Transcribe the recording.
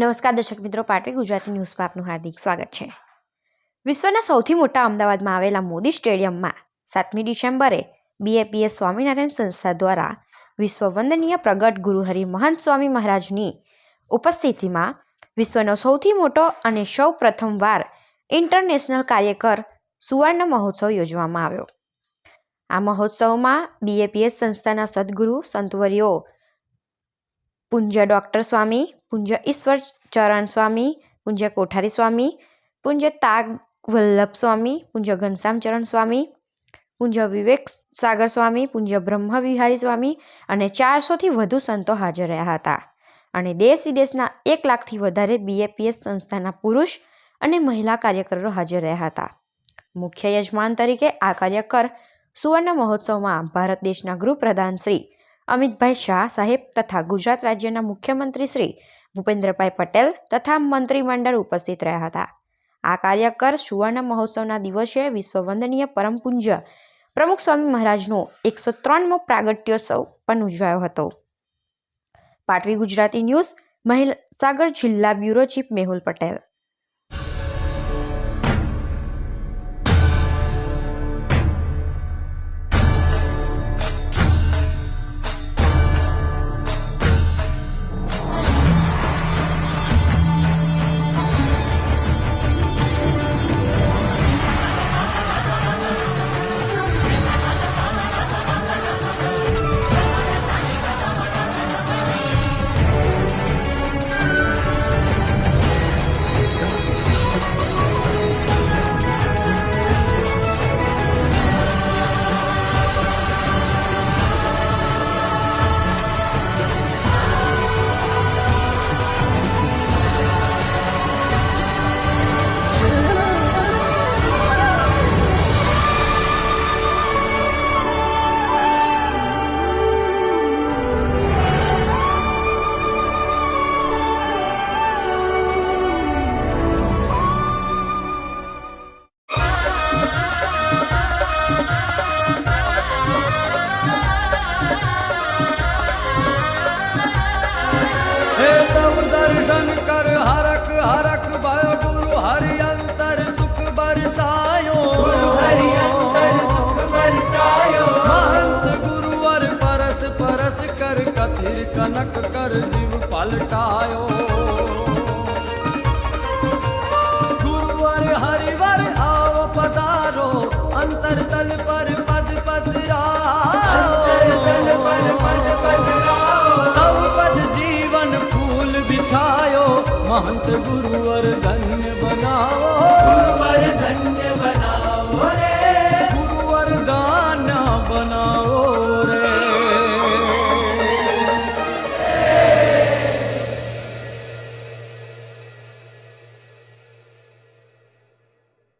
નમસ્કાર દર્શક મિત્રો, પાટવી ગુજરાતી ન્યૂઝમાં આપનું હાર્દિક સ્વાગત છે. વિશ્વના સૌથી મોટા અમદાવાદમાં આવેલા મોદી સ્ટેડિયમમાં સાતમી ડિસેમ્બરે બીએપીએસ સ્વામિનારાયણ સંસ્થા દ્વારા વિશ્વ વંદનીય પ્રગટ ગુરુહરિ મહંત સ્વામી મહારાજની ઉપસ્થિતિમાં વિશ્વનો સૌથી મોટો અને સૌ પ્રથમવાર ઇન્ટરનેશનલ કાર્યકર સુવર્ણ મહોત્સવ યોજવામાં આવ્યો. આ મહોત્સવમાં બીએપીએસ સંસ્થાના સદગુરુ, સંતવરીઓ, પૂંજ્ય ડૉક્ટર સ્વામી પૂજ્ય ઈશ્વર ચરણ સ્વામી પૂજ્ય કોઠારી સ્વામી પૂજ્ય તાગ વલ્લભ સ્વામી પૂજ્ય ઘનશ્યામ ચરણ સ્વામી પૂજ્ય વિવેક સાગર સ્વામી પૂજ્ય બ્રહ્મવિહારી સ્વામી અને ચારસોથી વધુ સંતો હાજર રહ્યા હતા. અને દેશ વિદેશના એક લાખથી વધારે બીએપીએસ સંસ્થાના પુરુષ અને મહિલા કાર્યકરો હાજર રહ્યા હતા. મુખ્ય યજમાન તરીકે આ કાર્યકર સુવર્ણ મહોત્સવમાં ભારત દેશના ગૃહપ્રધાન શ્રી અમિતભાઈ શાહ સાહેબ તથા ગુજરાત રાજ્યના મુખ્યમંત્રી શ્રી ભૂપેન્દ્રભાઈ પટેલ તથા મંત્રીમંડળ ઉપસ્થિત રહ્યા હતા. આ કાર્યકર સુવર્ણ મહોત્સવના દિવસે વિશ્વવંદનીય પરમપુંજ પ્રમુખ સ્વામી મહારાજનો એકસો ત્રણમો પ્રાગટ્યોત્સવ પણ ઉજવાયો હતો. પાટવી ગુજરાતી ન્યૂઝ મહિસાગર જિલ્લા બ્યુરો ચીફ મેહુલ પટેલ. दर्शन कर हरक हरक भय गुरु हरि अंतर सुख बरसायो। गुरु हरि अंतर सुख बरसायो। महंत गुरुवर परस परस कर कथिर कनक कर जीव पलटायो। गुरुवर हरिवर आव पधारो अंतर तल पर महंत गुरुवर धन्य बनाओ गुरुवर धन्य बनाओ रे